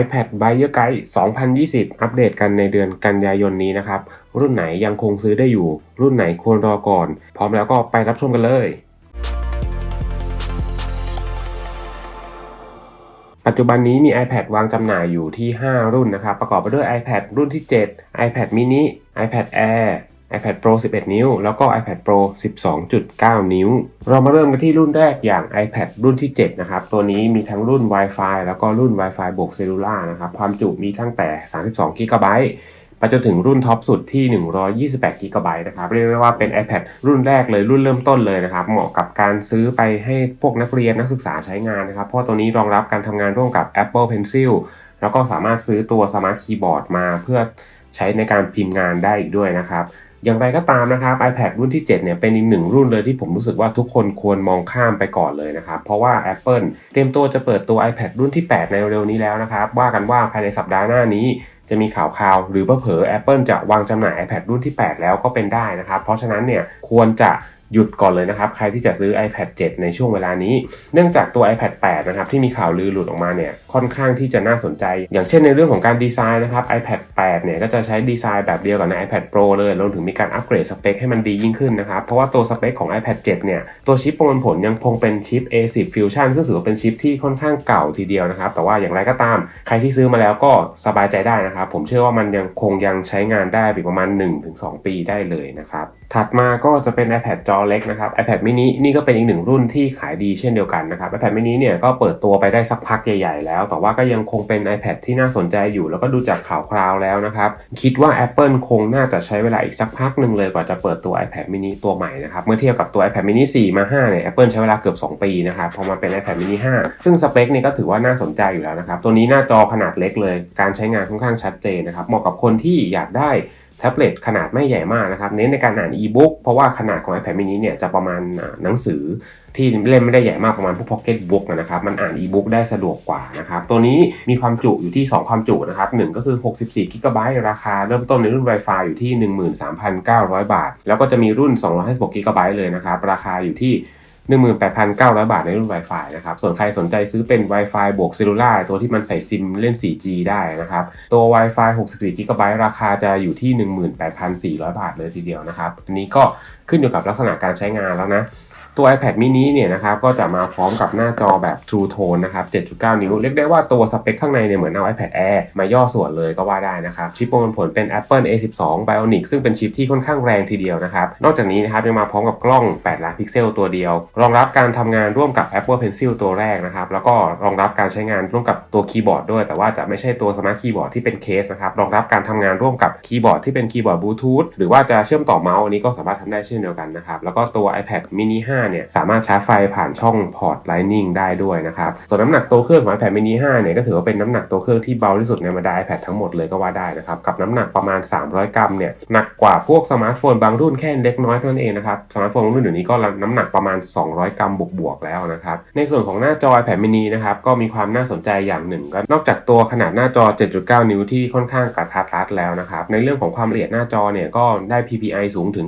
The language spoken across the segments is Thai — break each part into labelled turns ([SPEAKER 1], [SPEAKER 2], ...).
[SPEAKER 1] iPad Buyer Guide 2020 อัปเดตกันในเดือนกันยายนนี้นะครับ รุ่นไหนยังคงซื้อได้อยู่ รุ่นไหนควรรอก่อน พร้อมแล้วก็ไปรับชมกันเลยปัจจุบันนี้มี iPad วางจำหน่ายอยู่ที่ 5 รุ่นนะครับ ประกอบไปด้วย iPad รุ่นที่ 7 iPad mini iPad Air iPad Pro 11 นิ้ว แล้วก็ iPad Pro 12.9 นิ้ว เรามาเริ่มกันที่รุ่นแรกอย่าง iPad รุ่นที่ 7 นะครับ ตัวนี้มีทั้งรุ่น Wi-Fi แล้วก็รุ่น Wi-Fi บวกเซลลูล่านะครับ ความจุมีตั้งแต่ 32 g b ไปจนถึงรุ่นท็อปสุดที่ 128 g b นะครับ เรียกได้ว่าเป็น iPad รุ่นแรกเลยรุ่นเริ่มต้นเลยนะครับ เหมาะกับการซื้อไปให้พวกนักเรียนนักศึกษาใช้งานนะครับ เพราะตัวนี้รองรับการทำงานร่วมกับ Apple Pencil แล้วก็สามารถซื้อตัว Smart Keyboard มาเพื่อใช้ในการพิมพ์งานได้อีกด้วยนะครับ อย่างไรก็ตามนะครับ iPad รุ่นที่ 7 เนี่ย เป็นอีกหนึ่งรุ่นเลยที่ผมรู้สึกว่าทุกคนควรมองข้ามไปก่อนเลยนะครับ เพราะว่า Apple เตรียมตัวจะเปิดตัว iPad รุ่นที่ 8 ในเร็วๆนี้แล้วนะครับ ว่ากันว่าภายในสัปดาห์หน้านี้จะมีข่าวข่าวหรือเผลอ Apple จะวางจำหน่าย iPad รุ่นที่ 8 แล้วก็เป็นได้นะครับ เพราะฉะนั้นเนี่ยควรจะ หยุดก่อนเลยนะครับ ใครที่จะซื้อ iPad 7 ในช่วงเวลานี้ เนื่องจากตัว iPad 8 นะครับ ที่มีข่าวลือหลุดออกมาเนี่ยค่อนข้างที่จะน่าสนใจ อย่างเช่นในเรื่องของการดีไซน์นะครับ iPad 8 เนี่ยก็จะใช้ดีไซน์แบบเดียวกับใน iPad Pro เลยรวมถึงมีการอัปเกรดสเปคให้มันดียิ่งขึ้นนะครับ เพราะว่าตัวสเปคของ iPad 7 เนี่ยตัวชิปประมวลผลยังคงเป็นชิป A10 Fusion ซึ่งถือว่าเป็นชิปที่ค่อนข้างเก่าทีเดียวนะครับแต่ว่าอย่างไรก็ตาม ใครที่ซื้อมาแล้วก็สบายใจได้นะครับผมเชื่อว่ามันยังคงยังใช้งานได้อีกประมาณ 1-2 ปีได้เลยนะครับ ถัดมาก็จะเป็น iPad จอเล็กนะครับ iPad mini นี่ก็เป็นอีกหนึ่งรุ่นที่ขายดีเช่นเดียวกันนะครับ iPad mini เนี่ยก็เปิดตัวไปได้สักพักใหญ่ๆแล้ว แต่ว่าก็ยังคงเป็น iPad ที่น่าสนใจอยู่ แล้วก็ดูจากข่าวคราวแล้วนะครับ คิดว่า Apple คงน่าจะใช้เวลาอีกสักพักหนึ่งเลยกว่าจะเปิดตัว iPad mini ตัวใหม่นะครับ เมื่อเทียบกับตัว iPad mini 4 มา 5 เนี่ย Apple ใช้เวลาเกือบ 2 ปีนะครับ พอมาเป็น iPad mini 5 ซึ่งสเปคนี่ก็ถือว่าน่าสนใจอยู่แล้วนะครับ ตัวนี้หน้าจอขนาดเล็กเลย การใช้งานค่อนข้างชัดเจนนะครับ เหมาะกับคนที่อยากได้ แท็บเล็ตขนาดไม่ใหญ่มากนะครับ เน้นในการอ่านอีบุ๊กเพราะว่าขนาดของ iPad mini เนี่ยจะประมาณหนังสือที่เล่มไม่ได้ใหญ่มากประมาณพวก Pocket Book นะครับ มันอ่านอีบุ๊กได้สะดวกกว่านะครับ ตัวนี้มีความจุอยู่ที่ 2 ความจุนะครับหนึ่งก็คือ 64 g b ราคาเริ่มต้นในรุ่น Wi-Fi อยู่ที่ 13,900 บาท แล้วก็จะมีรุ่น 256 g b เลยนะครับ ราคาอยู่ที่ 18,900 บาทในรุ่น Wi-Fi นะครับ ส่วนใครสนใจซื้อเป็น Wi-Fi บวกเซลลูล่าตัวที่มันใส่ซิมเล่น 4G ได้นะครับ ตัว Wi-Fi 64 g b ราคาจะอยู่ที่ 18,400 บาทเลยทีเดียวนะครับ อันนี้ก็ ขึ้นอยู่กับลักษณะการใช้งานแล้วนะ ตัว iPad mini เนี่ยนะครับก็จะมาพร้อมกับหน้าจอแบบ True Tone นะครับ 7.9 นิ้ว เรียกได้ว่าตัวสเปคข้างในเนี่ยเหมือนเอา iPad Air มาย่อส่วนเลยก็ว่าได้นะครับ ชิปประมวลผลเป็น Apple A12 Bionic ซึ่งเป็นชิปที่ค่อนข้างแรงทีเดียวนะครับ นอกจากนี้นะครับยังมาพร้อมกับกล้อง 8 ล้านพิกเซลตัวเดียว รองรับการทำงานร่วมกับ Apple Pencil ตัวแรกนะครับแล้วก็รองรับการใช้งานร่วมกับตัวคีย์บอร์ดด้วย แต่ว่าจะไม่ใช่ตัว Smart Keyboard ที่เป็นเคสนะครับรองรับการทำงานร่วมกับคีย์บอร์ดที่เป็นคีย์บอร์ดบลูทูธหรือว่าจะเชื่อมต่อเมาส์อันนี้ก็สามารถทำได้เช่นเดียวกันนะครับ แล้วก็ตัว iPad mini 5 เนี่ย สามารถชาร์จไฟผ่านช่องพอร์ต Lightning ได้ด้วยนะครับ ส่วนน้ำหนักตัวเครื่องของ iPad mini 5 เนี่ย ก็ถือว่าเป็นน้ำหนักตัวเครื่องที่เบาที่สุดในบรรดา iPad ทั้งหมดเลยก็ว่าได้นะครับ กับน้ำหนักประมาณ 300 กรัม เนี่ย หนักกว่าพวกสมาร์ทโฟนบางรุ่นแค่เล็กน้อยเท่านั้นเองนะครับ สมาร์ทโฟนรุ่นเดี๋ยวนี้ก็น้ำหนักประมาณ 200 กรัมบวกๆแล้วนะครับ ในส่วนของหน้าจอ iPad mini นะครับ ก็มีความน่าสนใจอย่างหนึ่งก็นอกจากตัวขนาดหน้าจอ 7.9 นิ้วที่ค่อนข้างกระทัดรัดแล้วนะครับ ในเรื่องของความละเอียดหน้าจอเนี่ยก็ได้ PPI สูงถึง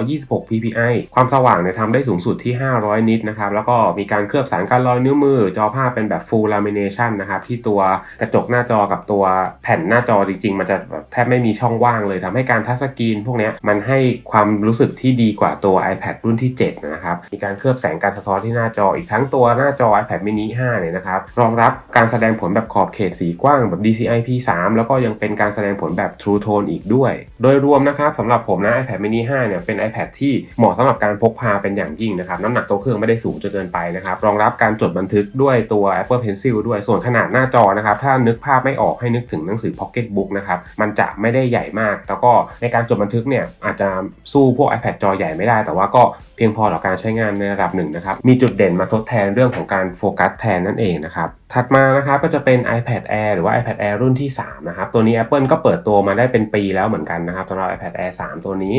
[SPEAKER 1] 326 PPI ความสว่างเนี่ยทำได้สูงสุดที่ 500 นิตนะครับ แล้วก็มีการเคลือบสารการลอยนิ้วมือ จอภาพเป็นแบบ full lamination นะครับ ที่ตัวกระจกหน้าจอกับตัวแผ่นหน้าจอจริง ๆ มันจะแทบไม่มีช่องว่างเลยทำให้การทัชสกรีนพวกนี้มันให้ความรู้สึกที่ดีกว่าตัว iPad รุ่นที่ 7 นะครับ มีการเคลือบแสงการสะท้อนที่หน้าจออีกทั้งตัวหน้าจอ iPad mini 5 เนี่ยนะครับ รองรับการแสดงผลแบบขอบเขตสีกว้างแบบ DCI P3 แล้วก็ยังเป็นการแสดงผลแบบ True Tone อีกด้วย โดยรวมนะครับสำหรับผมนะ iPad mini 5 เนี่ยเป็น iPad ที่เหมาะสำหรับการพกพาเป็นอย่างยิ่งนะครับน้ำหนักตัวเครื่องไม่ได้สูงจนเกินไปนะครับรองรับการจดบันทึกด้วยตัว Apple Pencil ด้วยส่วนขนาดหน้าจอนะครับถ้านึกภาพไม่ออกให้นึกถึงหนังสือ Pocket Book นะครับมันจะไม่ได้ใหญ่มาก แล้วก็ในการจดบันทึกเนี่ยอาจจะสู้พวก iPad จอใหญ่ไม่ได้ แต่ว่าก็เพียงพอต่อการใช้งานในระดับหนึ่งนะครับมีจุดเด่นมาทดแทนเรื่องของการโฟกัสแทนนั่นเองนะครับถัดมานะครับก็จะเป็น iPad Air หรือว่า iPad Air รุ่นที่3นะครับตัวนี้ Apple ก็เปิดตัวมาได้เป็นปีแล้วเหมือนกันนะครับสำหรับ iPad Air 3 ตัวนี้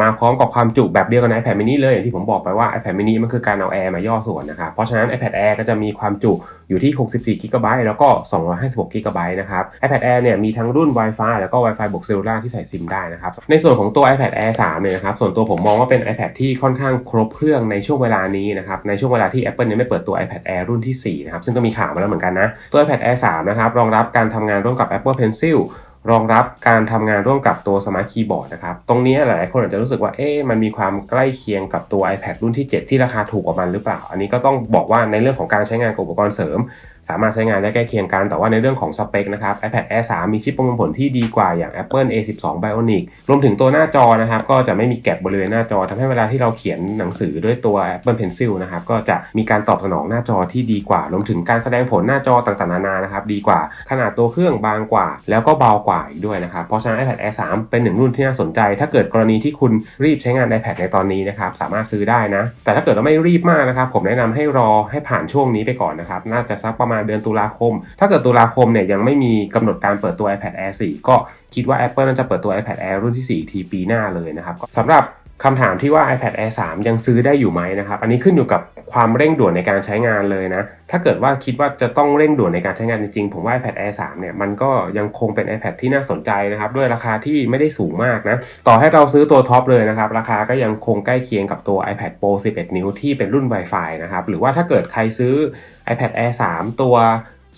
[SPEAKER 1] มาพร้อมกับความจุแบบเดียวกับ iPad mini เลยอย่างที่ผมบอกไปว่า iPad mini มันคือการเอา Air มาย่อส่วนนะครับเพราะฉะนั้น iPad Air ก็จะมีความจุอยู่ที่ 64 g b แล้วก็ 256 g b นะครับ iPad Air เนี่ยมีทั้งรุ่น Wi-Fi แล้วก็ Wi-Fi บวก Cellular ที่ใส่ซิมได้นะครับ ในส่วนของตัว iPad Air 3 เนี่ยนะครับ ส่วนตัวผมมองว่าเป็น iPad ที่ค่อนข้างครบเครื่องในช่วงเวลานี้นะครับ ในช่วงเวลาที่ Apple เนี่ยไม่เปิดตัว iPad Air รุ่นที่ 4 นะครับ ซึ่งก็มีข่าวมาแล้วเหมือนกันนะ ตัว iPad Air 3 นะครับ รองรับการทำงานร่วมกับ Apple Pencil รองรับการทำงานร่วมกับตัวสมาร์ทคีย์บอร์ดนะครับ ตรงนี้หลายๆคนอาจจะรู้สึกว่า เอ๊ะ มันมีความใกล้เคียงกับตัว iPad รุ่นที่ 7 ที่ราคาถูกกว่ามันหรือเปล่า อันนี้ก็ต้องบอกว่าในเรื่องของการใช้งานกับอุปกรณ์เสริมสามารถใช้งานได้ใกล้เคียงกัน แต่ว่าในเรื่องของสเปคนะครับ iPad Air 3 มีชิปประมวลผลที่ดีกว่าอย่าง Apple A12 Bionic รวมถึงตัวหน้าจอนะครับ ก็จะไม่มีแก็บบริเวณหน้าจอทำให้เวลาที่เราเขียนหนังสือด้วยตัว Apple Pencil นะครับก็จะมีการตอบสนองหน้าจอที่ดีกว่า รวมถึงการแสดงผลหน้าจอต่างๆนานานะครับดีกว่าขนาดตัวเครื่องบางกว่า แล้วก็เบากว่าอีกด้วยนะครับเพราะฉะนั้น iPad Air 3 เป็นหนึ่งรุ่นที่น่าสนใจ ถ้าเกิดกรณีที่คุณรีบใช้งาน iPad ในตอนนี้นะครับสามารถซื้อได้นะแต่ถ้าเกิดเราไม่รีบมากนะครับผมแนะนำให้รอให้ผ่านช่วงนี้ไปก่อนนะครับน่าจะสักประมาณเดือนตุลาคม ถ้าเกิดตุลาคมเนี่ยยังไม่มีกำหนดการเปิดตัว iPad Air 4 ก็คิดว่า Apple น่าจะเปิดตัว iPad Air รุ่นที่4ทีปีหน้าเลยนะครับสำหรับ คำถามที่ว่า iPad Air 3 ยังซื้อได้อยู่ไหมนะครับ อันนี้ขึ้นอยู่กับความเร่งด่วนในการใช้งานเลยนะ ถ้าเกิดว่าคิดว่าจะต้องเร่งด่วนในการใช้งานจริงๆ ผมว่า iPad Air 3 เนี่ย มันก็ยังคงเป็น iPad ที่น่าสนใจนะครับ ด้วยราคาที่ไม่ได้สูงมากนะ ต่อให้เราซื้อตัวท็อปเลยนะครับ ราคาก็ยังคงใกล้เคียงกับตัว iPad Pro 11 นิ้วที่เป็นรุ่น Wi-Fi นะครับ หรือว่าถ้าเกิดใครซื้อ iPad Air 3 ตัว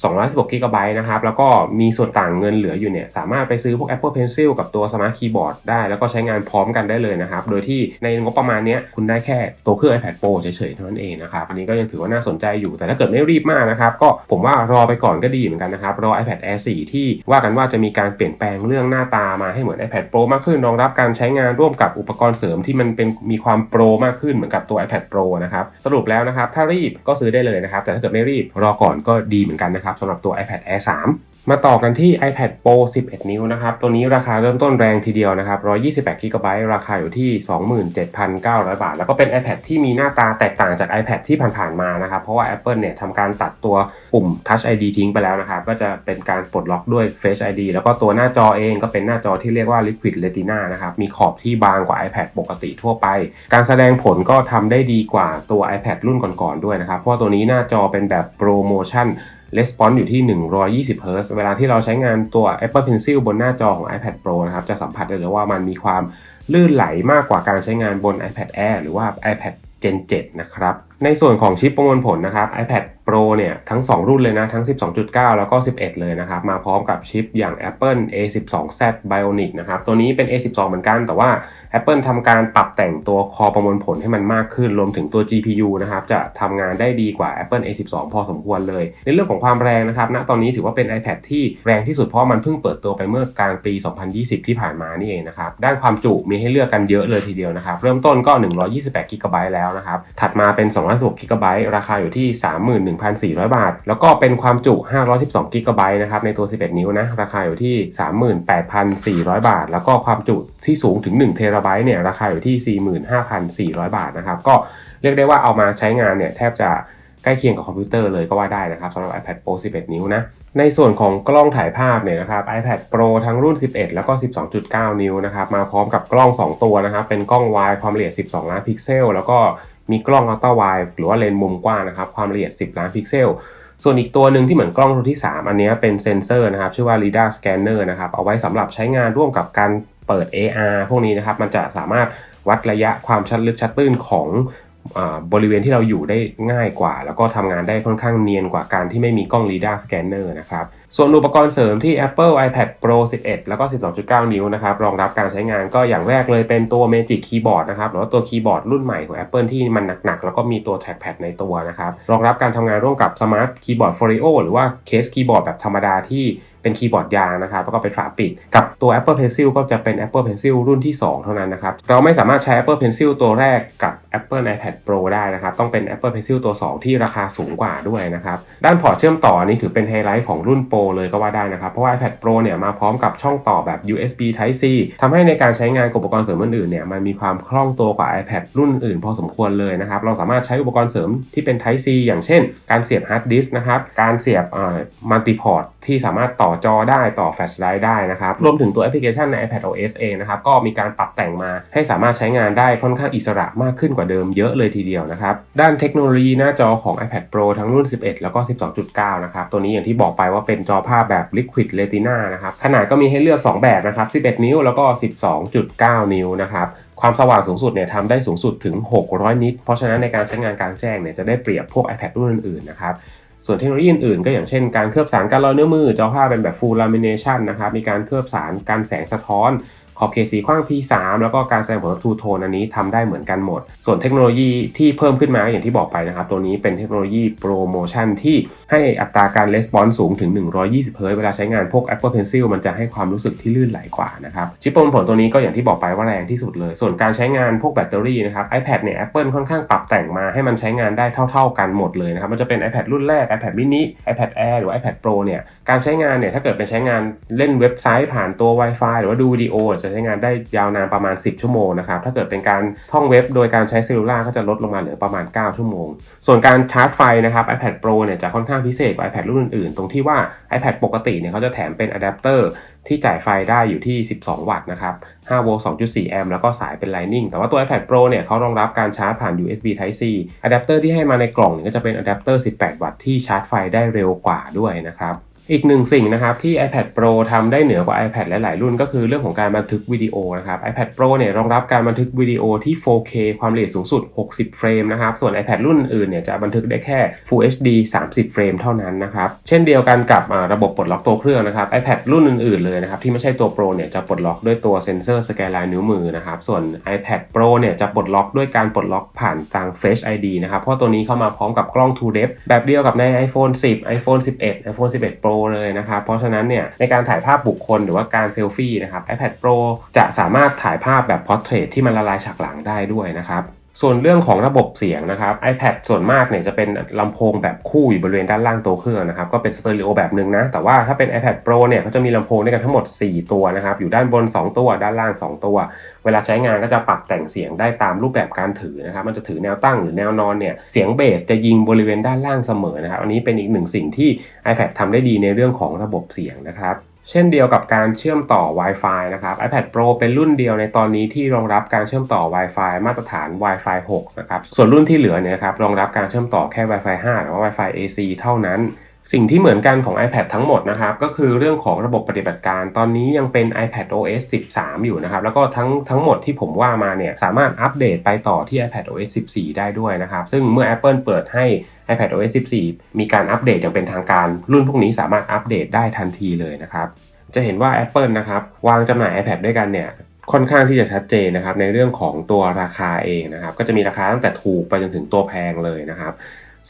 [SPEAKER 1] 216 g b นะครับ แล้วก็มีส่วนต่างเงินเหลืออยู่เนี่ย สามารถไปซื้อพวก Apple Pencil กับตัว Smart Keyboard ได้ แล้วก็ใช้งานพร้อมกันได้เลยนะครับ โดยที่ในงบประมาณนี้คุณได้แค่ตัวเครื่อง iPad Pro เฉยๆเท่านั้นเองนะครับ อันนี้ก็ยังถือว่าน่าสนใจอยู่ แต่ถ้าเกิดไม่รีบมากนะครับ ก็ผมว่ารอไปก่อนก็ดีเหมือนกันนะครับ รอ iPad Air 4 ที่ว่ากันว่าจะมีการเปลี่ยนแปลงเรื่องหน้าตามาให้เหมือน iPad Pro มากขึ้น รองรับการใช้งานร่วมกับอุปกรณ์เสริมที่มันเป็นมีความโปรมากขึ้นเหมือนกับตัว iPad Pro นะครับ สรุปแล้วนะครับ ถ้ารีบก็ซื้อได้เลยนะครับ แต่ถ้าเกิดไม่รีบรอก่อนก็ดีเหมือนกันนะครับสำหรับตัว iPad Air 3 มาต่อกันที่ iPad Pro 11 นิ้วนะครับ ตัวนี้ราคาเริ่มต้นแรงทีเดียวนะครับ 128 g b ราคาอยู่ที่ 27,900 บาท แล้วก็เป็น iPad ที่มีหน้าตาแตกต่างจาก iPad ที่ผ่านๆมานะครับ เพราะว่า Apple เนี่ยทำการตัดตัวปุ่ม Touch ID ทิ้งไปแล้วนะครับ ก็จะเป็นการปลดล็อกด้วย Face ID แล้วก็ตัวหน้าจอเองก็เป็นหน้าจอที่เรียกว่า Liquid Retina นะครับ มีขอบที่บางกว่า iPad ปกติทั่วไป การแสดงผลก็ทำได้ดีกว่าตัว iPad รุ่นก่อนๆด้วยนะครับ เพราะตัวนี้หน้าจอเป็นแบบ Pro Motion Response อยู่ที่ 120 Hz เวลาที่เราใช้งานตัว Apple Pencil บนหน้าจอของ iPad Pro นะครับจะสัมผัสได้เลยว่ามันมีความลื่นไหลมากกว่าการใช้งานบน iPad Air หรือว่า iPad Gen 7 นะครับ ในส่วนของชิปประมวลผลนะครับ iPad Pro เนี่ยทั้ง 2 รุ่นเลยนะ ทั้ง 12.9 แล้วก็ 11 เลยนะครับ มาพร้อมกับชิปอย่าง Apple A12Z Bionic นะครับ ตัวนี้เป็น A12 เหมือนกัน แต่ว่า Apple ทำการปรับแต่งตัวคอประมวลผลให้มันมากขึ้น รวมถึงตัว GPU นะครับ จะทำงานได้ดีกว่า Apple A12 พอสมควรเลย ในเรื่องของความแรงนะครับณตอนนี้ถือว่าเป็น iPad ที่แรงที่สุดเพราะมันเพิ่งเปิดตัวไปเมื่อกลางปี 2020 ที่ผ่านมานี่เองนะครับ ด้านความจุมีให้เลือกกันเยอะเลยทีเดียวนะครับ เริ่มต้นก็ 128 g b แล้วนะครับ ถัดมาเป็น216 g b ราคาอยู่ที่ 31,400 บาท แล้วก็เป็นความจุ 512 g b นะครับในตัว 11 นิ้วนะราคาอยู่ที่ 38,400 บาท แล้วก็ความจุที่สูงถึง1 t b เนี่ยราคาอยู่ที่ 45,400 บาทนะครับก็เรียกได้ว่าเอามาใช้งานเนี่ยแทบจะใกล้เคียงกับคอมพิวเตอร์เลยก็ว่าได้นะครับสำหรับ iPad Pro 11 นิ้วนะในส่วนของกล้องถ่ายภาพเนี่ยนะครับ iPad Pro ทั้งรุ่น 11 แล้วก็ 12.9 นิ้วนะครับมาพร้อมกับกล้อง 2 ตัวนะครับเป็นกล้อง wide ความละเอียด 12 ล้านพิกเซล แล้วก็ มีกล้องอัลตร้าไวด์หรือว่าเลนส์มุมกว้างนะครับ ความละเอียด 10 ล้านพิกเซล ส่วนอีกตัวหนึ่งที่เหมือนกล้องตัวที่ 3 อันนี้เป็นเซนเซอร์นะครับ ชื่อว่า LiDAR Scanner นะครับ เอาไว้สำหรับใช้งานร่วมกับการเปิด AR พวกนี้นะครับ มันจะสามารถวัดระยะความชัดลึกชัดตื้นของบริเวณที่เราอยู่ได้ง่ายกว่า แล้วก็ทำงานได้ค่อนข้างเนียนกว่าการที่ไม่มีกล้อง LiDAR Scanner นะครับ ส่วนอุปกรณ์เสริมที่ Apple iPad Pro 11 แล้วก็ 12.9 นิ้วนะครับรองรับการใช้งานก็อย่างแรกเลยเป็นตัว Magic Keyboard นะครับหรือว่าตัวคีย์บอร์ดรุ่นใหม่ของ Apple ที่มันหนักๆ แล้วก็มีตัว Trackpad ในตัวนะครับรองรับการทำงานร่วมกับ Smart Keyboard Folio หรือว่า Case Keyboard แบบธรรมดาที่เป็นคีย์บอร์ดยางนะครับแล้วก็เป็นฝาปิด กับตัว Apple Pencil ก็จะเป็น Apple Pencil รุ่นที่ 2 เท่านั้นนะครับ เราไม่สามารถใช้ Apple Pencil ตัวแรกกับ Apple iPad Pro ได้นะครับ ต้องเป็น Apple Pencil ตัว 2 ที่ราคาสูงกว่าด้วยนะครับ ด้านพอร์ตเชื่อมต่อนี้ถือเป็นไฮไลท์ของรุ่น Pro เลยก็ว่าได้นะครับ เพราะว่า iPad Pro เนี่ยมาพร้อมกับช่องต่อแบบ USB Type C ทำให้ในการใช้งานอุปกรณ์เสริมอื่นๆเนี่ยมันมีความคล่องตัวกว่า iPad รุ่นอื่นพอสมควรเลยนะครับ เราสามารถใช้อุปกรณ์เสริมที่เป็น Type C อย่างเช่น การเสียบฮาร์ดดิสก์นะครับ การเสียบมัลติพอร์ต ที่สามารถต่อจอได้ต่อแฟลชไดร์ได้นะครับ รวมถึงตัวแอปพลิเคชันใน iPad OS เองนะครับ ก็มีการปรับแต่งมาให้สามารถใช้งานได้ค่อนข้างอิสระมากขึ้นกว่าเดิมเยอะเลยทีเดียวนะครับ ด้านเทคโนโลยีหน้าจอของ iPad Pro ทั้งรุ่น 11 แล้วก็ 12.9 นะครับ ตัวนี้อย่างที่บอกไปว่าเป็นจอภาพแบบ Liquid Retina นะครับ ขนาดก็มีให้เลือก 2 แบบนะครับ 11 นิ้วแล้วก็ 12.9 นิ้วนะครับความสว่างสูงสุดเนี่ยทำได้สูงสุดถึง 600 นิต เพราะฉะนั้นในการใช้งานกลางแจ้งเนี่ยจะได้เปรียบพวก iPad รุ่นอื่นๆนะครับ ส่วนเทคโนโลยีอื่นๆก็อย่างเช่นการเคลือบสารการลอยนิ้วมือจอภาเป็นแบบฟูลลามิเนชันนะครับมีการเคลือบสารการแสงสะท้อน ขอบเขตสีกว้าง P3 แล้วก็การแสดงผลทูโทนอันนี้ทำได้เหมือนกันหมด ส่วนเทคโนโลยีที่เพิ่มขึ้นมาอย่างที่บอกไปนะครับ ตัวนี้เป็นเทคโนโลยีโปรโมชั่นที่ให้อัตราการレスปอนสูงถึง 120เฮิร์ตซ์เวลาใช้งานพวก Apple Pencil มันจะให้ความรู้สึกที่ลื่นไหลกว่านะครับชิปโปรผลตัวนี้ก็อย่างที่บอกไปว่าแรงที่สุดเลย ส่วนการใช้งานพวกแบตเตอรี่นะครับ iPad เนี่ย Apple ค่อนข้างปรับแต่งมาให้มันใช้งานได้เท่า ๆกันหมดเลยนะครับมันจะเป็น iPad รุ่นแรก iPad mini iPad Air หรือ iPad Pro เนี่ยการใช้งานเนี่ยถ้าเกิดเป็นใช้งานเล่นเว็บไซต์ผ่านตัว Wi-Fi หรือว่าดูวิดีโอจะใช้งานได้ยาวนานประมาณ 10 ชั่วโมงนะครับ ถ้าเกิดเป็นการท่องเว็บโดยการใช้เซลลูล่าก็จะลดลงมาเหลือประมาณ 9 ชั่วโมง ส่วนการชาร์จไฟนะครับ iPad Pro เนี่ยจะค่อนข้างพิเศษกว่า iPad รุ่นอื่นๆ ตรงที่ว่า iPad ปกติเนี่ยเขาจะแถมเป็นอะแดปเตอร์ที่จ่ายไฟได้อยู่ที่ 12 วัตต์นะครับ5โวลต์2.4 แอมป์แล้วก็สายเป็น Lightning แต่ว่าตัว iPad Pro เนี่ยเขารองรับการชาร์จผ่าน USB Type C อะแดปเตอร์ที่ให้มาในกล่องเนี่ยก็จะเป็นอะแดปเตอร์ 18 วัตต์ที่ชาร์จไฟได้เร็วกว่าด้วยนะครับ อีกหนึ่งสิ่งนะครับที่ iPad Pro ทำได้เหนือกว่า iPad หลายๆรุ่นก็คือเรื่องของการบันทึกวิดีโอนะครับ iPad Pro เนี่ยรองรับการบันทึกวิดีโอที่ 4K ความละเอียดสูงสุด 60 เฟรมนะครับ ส่วน iPad รุ่นอื่นเนี่ยจะบันทึกได้แค่ Full HD 30 เฟรมเท่านั้นนะครับ เช่นเดียวกันกับระบบปลดล็อกตัวเครื่องนะครับ iPad รุ่นอื่นๆเลยนะครับที่ไม่ใช่ตัว Pro เนี่ยจะปลดล็อกด้วยตัวเซ็นเซอร์สแกนลายนิ้วมือนะครับ ส่วน iPad Pro เนี่ยจะปลดล็อกด้วยการปลดล็อกผ่านทาง Face ID นะครับ เพราะตัวนี้เข้ามาพร้อมกับกล้อง True Depth แบบเดียวกับใน iPhone 10 iPhone 11 iPhone 11 Pro เลยนะครับ เพราะฉะนั้นเนี่ยในการถ่ายภาพบุคคลหรือว่าการเซลฟี่นะครับ iPad Pro จะสามารถถ่ายภาพแบบ Portrait ที่มันละลายฉากหลังได้ด้วยนะครับ ส่วนเรื่องของระบบเสียงนะครับ iPad ส่วนมากเนี่ยจะเป็นลำโพงแบบคู่อยู่บริเวณด้านล่างตัวเครื่องนะครับ ก็เป็นสเตอริโอแบบหนึ่งนะ แต่ว่าถ้าเป็น iPad Pro เนี่ยเขาจะมีลำโพงด้วยกันทั้งหมด 4 ตัวนะครับ อยู่ด้านบน 2 ตัว ด้านล่าง 2 ตัว เวลาใช้งานก็จะปรับแต่งเสียงได้ตามรูปแบบการถือนะครับ มันจะถือแนวตั้งหรือแนวนอนเนี่ย เสียงเบสจะยิงบริเวณด้านล่างเสมอนะครับ อันนี้เป็นอีกหนึ่งสิ่งที่ iPad ทำได้ดีในเรื่องของระบบเสียงนะครับ เช่นเดียวกับการเชื่อมต่อ Wi-Fi นะครับ iPad Pro เป็นรุ่นเดียวในตอนนี้ที่รองรับการเชื่อมต่อ Wi-Fi มาตรฐาน Wi-Fi 6 นะครับ ส่วนรุ่นที่เหลือเนี่ยครับรองรับการเชื่อมต่อแค่ Wi-Fi 5 หรือว่า Wi-Fi AC เท่านั้น สิ่งที่เหมือนกันของ iPad ทั้งหมดนะครับ ก็คือเรื่องของระบบปฏิบัติการ ตอนนี้ยังเป็น iPad OS 13 อยู่นะครับ แล้วก็ทั้งทั้งหมดที่ผมว่ามาเนี่ย สามารถอัปเดตไปต่อที่ iPad OS 14 ได้ด้วยนะครับ ซึ่งเมื่อ Apple เปิดให้ iPad OS 14 มีการอัปเดตอย่างเป็นทางการ รุ่นพวกนี้สามารถอัปเดตได้ทันทีเลยนะครับ จะเห็นว่า Apple นะครับ วางจำหน่าย iPad ด้วยกันเนี่ยค่อนข้างที่จะชัดเจนนะครับในเรื่องของตัวราคาเองนะครับก็จะมีราคาตั้งแต่ถูกไปจนถึงตัวแพงเลยนะครับ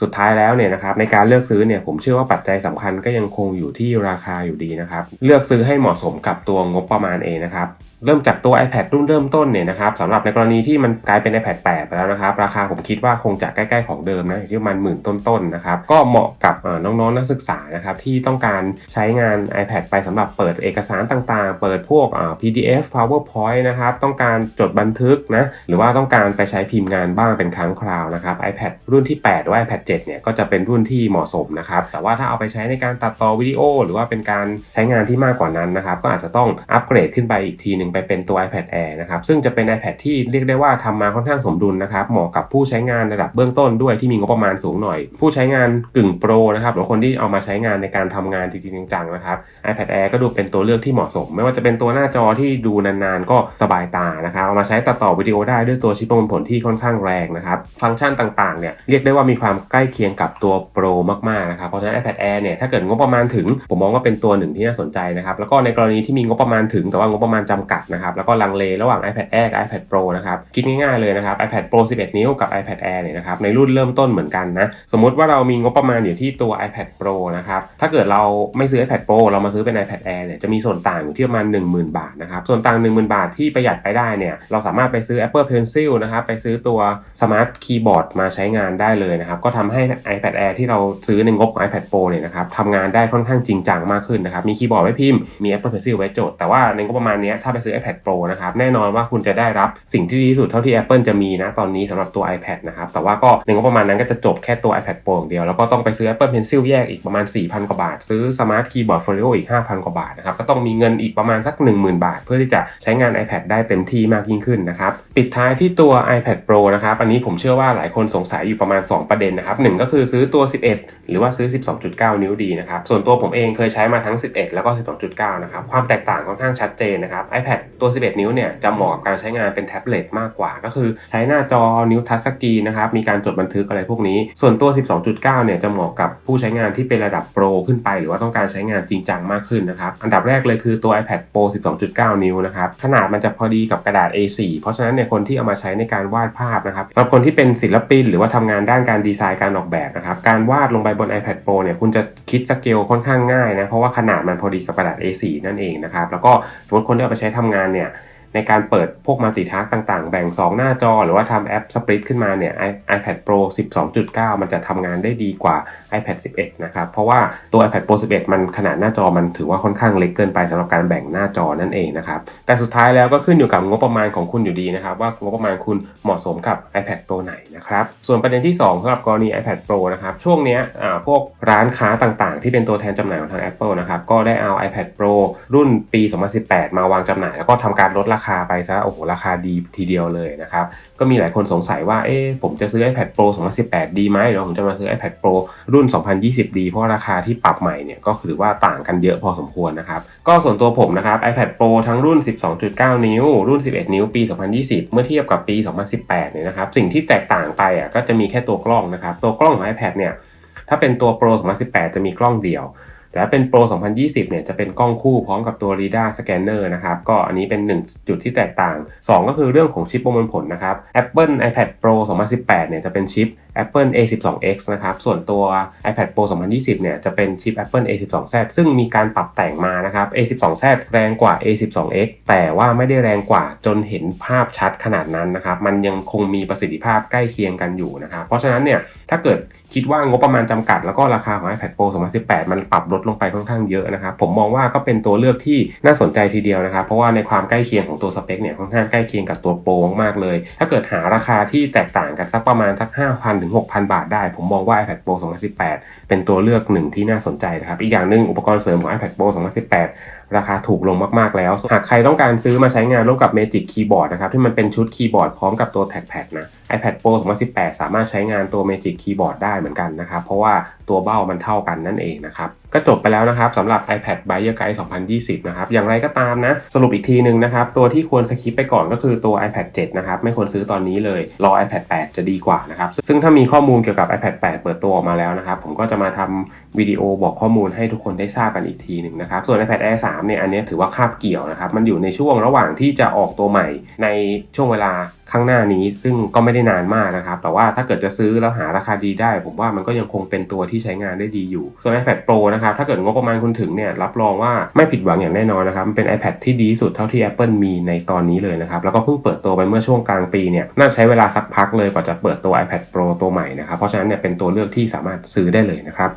[SPEAKER 1] สุดท้ายแล้วเนี่ยนะครับในการเลือกซื้อเนี่ยผมเชื่อว่าปัจจัยสำคัญก็ยังคงอยู่ที่ราคาอยู่ดีนะครับ เลือกซื้อให้เหมาะสมกับตัวงบประมาณเองนะครับ เริ่มจากตัว iPad รุ่นเริ่มต้นเนี่ยนะครับสำหรับในกรณีที่มันกลายเป็น iPad 8 ไปแล้วนะครับ ราคาผมคิดว่าคงจะใกล้ๆของเดิมนะอยู่ที่มาณหมื่นต้นๆนะครับก็เหมาะกับน้องๆนักศึกษานะครับที่ต้องการใช้งาน iPad ไปสำหรับเปิดเอกสารต่างๆ เปิดพวก PDF PowerPoint นะครับต้องการจดบันทึกนะหรือว่าต้องการไปใช้พิมพ์งานบ้างเป็นครั้งคราวนะครับ iPad รุ่นที่ 8 หรือ iPad 7 เนี่ยก็จะเป็นรุ่นที่เหมาะสมนะครับแต่ว่าถ้าเอาไปใช้ในการตัดต่อวิดีโอ หรือว่าเป็นการใช้งานที่มากกว่านั้นนะครับก็อาจจะต้องอัปเกรดขึ้นไปอีกทีหนึ่งไปเป็นตัว iPad Air นะครับ ซึ่งจะเป็น iPad ที่เรียกได้ว่าทำมาค่อนข้างสมดุลนะครับ เหมาะกับผู้ใช้งานระดับเบื้องต้นด้วยที่มีงบประมาณสูงหน่อย ผู้ใช้งานกึ่งโปรนะครับหรือคนที่เอามาใช้งานในการทำงานจริงๆจังๆนะครับ iPad Air ก็ดูเป็นตัวเลือกที่เหมาะสม ไม่ว่าจะเป็นตัวหน้าจอที่ดูนานๆ ก็สบายตานะครับเอามาใช้ตัดต่อวิดีโอได้ด้วยตัวชิปประมวลผลที่ค่อนข้างแรงนะครับ ฟังก์ชันต่างๆเนี่ยเรียกได้ว่ามีความใกล้เคียงกับตัวโปรมากๆนะครับเพราะฉะนั้น iPad Air เนี่ยถ้าเกิดงบประมาณถึงผมมองว่าเป็นตัวหนึ่งที่น่าสนใจนะครับแล้วก็ในกรณีที่มีงบประมาณถึงแต่ว่างบประมาณจำกัดนะครับแล้วก็ลังเลระหว่าง iPad Air กับ iPad Pro นะครับคิดง่ายๆเลยนะครับ iPad Pro 11 นิ้วกับ iPad Air เนี่ยนะครับในรุ่นเริ่มต้นเหมือนกันนะสมมติว่าเรามีงบประมาณอยู่ที่ตัว iPad Pro นะครับถ้าเกิดเราไม่ซื้อ iPad Pro เรามาซื้อเป็น iPad Air เนี่ยจะมีส่วนต่างอยู่ที่ประมาณ 10,000 บาทนะครับส่วนต่าง 10,000 บาทที่ประหยัดไปได้เนี่ยเราสามารถไปซื้อ Apple Pencil นะครับไปซื้อตัว Smart Keyboard มาใช้งานได้เลยนะครับก็ทำให้ iPad Air ที่เราซื้อในงบของ iPad Pro เนี่ยนะครับทำงานได้ค่อนข้างจริงจังมากขึ้นนะครับมีคีย์บอร์ดไว้พิมพ์มี Apple Pencil ไว้จดแต่ว่าในงบประมาณนี้ถ้าไปซื้อ iPad Pro นะครับ แน่นอนว่าคุณจะได้รับสิ่งที่ดีที่สุดเท่าที่ Apple จะมีนะตอนนี้สำหรับตัว iPad นะครับ แต่ว่าก็ในงบประมาณนั้นก็จะจบแค่ตัว iPad Pro อย่างเดียว แล้วก็ต้องไปซื้อ Apple Pencil แยกอีกประมาณ 4,000 กว่าบาท ซื้อ Smart Keyboard Folio อีก 5,000 กว่าบาทนะครับ ก็ต้องมีเงินอีกประมาณสัก 10,000 บาท เพื่อที่จะใช้งาน iPad ได้เต็มที่มากยิ่งขึ้นนะครับ ปิดท้ายที่ตัว iPad Pro นะครับ อันนี้ผมเชื่อว่าหลายคนสงสัยอยู่ประมาณ 2 ประเด็นนะครับหนึ่งก็คือซื้อตัว 11 หรือว่าซื้อ 12.9 นิ้วดีนะครับ ส่วนตัวผมเองเคยใช้มาทั้ง 11 แล้วก็ 12.9 นะครับ ความแตกต่างค่อนข้างชัดเจนนะครับ iPad ตัว 11 นิ้วเนี่ยจะเหมาะกับการใช้งานเป็นแท็บเล็ตมากกว่า ก็คือใช้หน้าจอนิ้วทัชสกรีนนะครับ มีการจดบันทึกอะไรพวกนี้ ส่วนตัว 12.9 เนี่ยจะเหมาะกับผู้ใช้งานที่เป็นระดับโปรขึ้นไป หรือว่าต้องการใช้งานจริงจังมากขึ้นนะครับ อันดับแรกเลยคือตัว iPad Pro 12.9 นิ้วนะครับ ขนาดมันจะพอดีกับกระดาษ A4 เพราะฉะนั้นเนี่ยคนที่เอามาใช้ในการวาดภาพนะครับสำหรับคนที่เป็นศิลปิน หรือว่าทำงานด้านการดีไซน์การออกแบบนะครับ การวาดลงไปบน iPad Pro เนี่ยคุณจะคิดสเกลค่อนข้างง่ายนะ เพราะว่าขนาดมันพอดีกับกระดาษ A4 นั่นเองนะครับ แล้วก็สมมติคนที่เอาไปใช้ทางานเนี่ย ในการเปิดพวกมัลติทัสต่างๆ แบ่ง 2 หน้าจอ หรือว่าทำแอปสปริตขึ้นมาเนี่ย iPad Pro 12.9 มันจะทำงานได้ดีกว่า iPad 11 นะครับ เพราะว่าตัว iPad Pro 11 มันขนาดหน้าจอมันถือว่าค่อนข้างเล็กเกินไปสำหรับการแบ่งหน้าจอนั่นเองนะครับ แต่สุดท้ายแล้วก็ขึ้นอยู่กับงบประมาณของคุณอยู่ดีนะครับ ว่างบประมาณคุณเหมาะสมกับ iPad Pro ไหนนะครับส่วนประเด็นที่ 2สำหรับกรณี iPad Pro นะครับช่วงเนี้ยอ่าพวกร้านค้าต่างๆ ที่เป็นตัวแทนจำหน่ายของทาง Apple นะครับก็ได้เอา iPad Pro รุ่นปี 2018 มาวางจำหน่ายแล้วก็ทำการลดราคาคาไปซะโอ้โหราคาดีทีเดียวเลยนะครับก็มีหลายคนสงสัยว่าเอ๊ะผมจะซื้อ iPad Pro 2018 ดีไหมหรือว่าผมจะมาซื้อ iPad Pro รุ่น 2020 ดีเพราะราคาที่ปรับใหม่เนี่ยก็คือว่าต่างกันเยอะพอสมควรนะครับก็ส่วนตัวผมนะครับ iPad Pro ทั้งรุ่น 12.9 นิ้ว รุ่น 11 นิ้วปี 2020 เมื่อเทียบกับปี 2018 เนี่ยนะครับสิ่งที่แตกต่างไปอะก็จะมีแค่ตัวกล้องนะครับตัวกล้องของ iPad เนี่ยถ้าเป็นตัว Pro 2018 จะมีกล้องเดียว แต่ถ้าเป็น Pro 2020 เนี่ยจะเป็นกล้องคู่พร้อมกับตัว Lidar Scanner นะครับ ก็อันนี้เป็น 1 จุดที่แตกต่าง 2 ก็คือเรื่องของชิปประมวลผลนะครับ Apple iPad Pro 2018 เนี่ยจะเป็นชิป Apple A12X นะครับ ส่วนตัว iPad Pro 2020 เนี่ยจะเป็นชิป Apple A12Z ซึ่งมีการปรับแต่งมานะครับ A12Z แรงกว่า A12X แต่ว่าไม่ได้แรงกว่าจนเห็นภาพชัดขนาดนั้นนะครับ มันยังคงมีประสิทธิภาพใกล้เคียงกันอยู่นะครับ เพราะฉะนั้นเนี่ยถ้าเกิด คิดว่างบประมาณจำกัดแล้วก็ราคาของ iPad Pro 2018 มันปรับลดลงไปค่อนข้างเยอะนะครับ ผมมองว่าก็เป็นตัวเลือกที่น่าสนใจทีเดียวนะครับ เพราะว่าในความใกล้เคียงของตัวสเปคเนี่ยค่อนข้างใกล้เคียงกับตัว Pro มากๆเลย ถ้าเกิดหาราคาที่แตกต่างกันสักประมาณสัก 5,000ถึง6,000 บาทได้ ผมมองว่า iPad Pro 2018 เป็นตัวเลือกหนึ่งที่น่าสนใจนะครับ อีกอย่างหนึ่งอุปกรณ์เสริมของ iPad Pro 2018 ราคาถูกลงมากๆแล้ว หากใครต้องการซื้อมาใช้งานร่วมกับ Magic Keyboard นะครับ ที่มันเป็นชุดคีย์บอร์ดพร้อมกับตัว Trackpad นะ iPad Pro 2018 สามารถใช้งานตัว Magic Keyboard ได้เหมือนกันนะครับ เพราะว่า ตัวเบ้ามันเท่ากันนั่นเองนะครับ ก็จบไปแล้วนะครับสำหรับ iPad Buyer Guide 2020 นะครับ อย่างไรก็ตามนะ สรุปอีกทีหนึ่งนะครับ ตัวที่ควรสคิปไปก่อนก็คือตัว iPad 7 นะครับ ไม่ควรซื้อตอนนี้เลย รอ iPad 8 จะดีกว่านะครับ ซึ่งถ้ามีข้อมูลเกี่ยวกับ iPad 8 เปิดตัวออกมาแล้วนะครับ ผมก็จะมาทำวิดีโอบอกข้อมูลให้ทุกคนได้ทราบกันอีกทีหนึ่งนะครับ ส่วน iPad Air 3 เนี่ย อันนี้ถือว่าคาบเกี่ยวนะครับ มันอยู่ในช่วงระหว่างที่จะออกตัวใหม่ในช่วงเวลาข้างหน้านี้ ซึ่งก็ไม่ได้นานมากนะครับ แต่ว่าถ้าเกิดจะซื้อแล้วหาราคาดีได้ ผมว่ามันก็ยังคงเป็นตัวที่ใช้งานได้ดีอยู่ ส่วน iPad Pro นะครับ ถ้าเกิดงบประมาณคุณถึงเนี่ย รับรองว่าไม่ผิดหวังอย่างแน่นอนนะครับ มันเป็น iPad ที่ดีที่สุดเท่าที่ Apple มีในตอนนี้เลยนะครับ แล้วก็เพิ่งเปิดตัวไปเมื่อช่วงกลางปีเนี่ย น่าใช้เวลาสักพักเลยกว่าจะเปิดตัว iPad Pro ตัวใหม่นะครับ เพราะฉะนั้นเนี่ยเป็นตัวเลือกที่สามารถซื้อได้เลยนะครับ